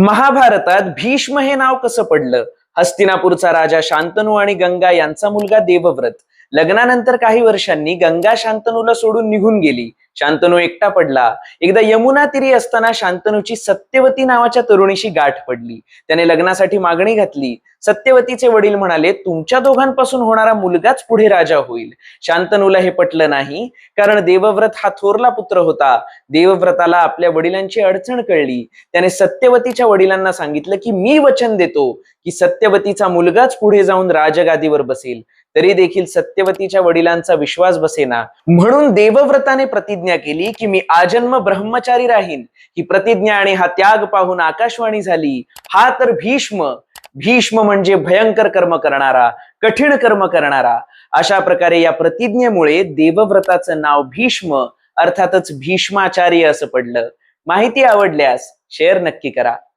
महाभारतात भीष्म हे नाव कसं पडलं? हस्तिनापूरचा राजा शांतनू आणि गंगा यांचा मुलगा देवव्रत. लग्नानंतर काही वर्षांनी गंगा शांतनूला सोडून निघून गेली. शांतनू एकटा पडला. एकदा यमुना तिरी असताना शांतनूची सत्यवती नावाच्या तरुणीशी गाठ पडली. त्याने लग्नासाठी मागणी घातली. सत्यवतीचे वडील म्हणाले तुमच्या दोघांपासून होणारा मुलगाच पुढे राजा होईल. शांतनूला हे पटलं नाही कारण देवव्रत हा थोरला पुत्र होता. देवव्रताला आपल्या वडिलांची अडचण कळली. त्याने सत्यवतीच्या वडिलांना सांगितलं की मी वचन देतो की सत्यवतीचा मुलगाच पुढे जाऊन राजगादीवर बसेल. तरी देखील सत्यवतीच्या वडिलांचा विश्वास बसेना. म्हणून देवव्रताने प्रतिज्ञा केली की मी आजन्म ब्रह्मचारी राहीन. ही प्रतिज्ञा आणि हा त्याग पाहून आकाशवाणी झाली. हा तर भीष्म. भीष्म म्हणजे भयंकर कर्म करणारा कठीण कर्म करणारा. अशा प्रकारे या प्रतिज्ञेमुळे देवव्रताचं नाव भीष्म अर्थातच भीष्माचार्य असं पडलं. माहिती आवडल्यास शेअर नक्की करा.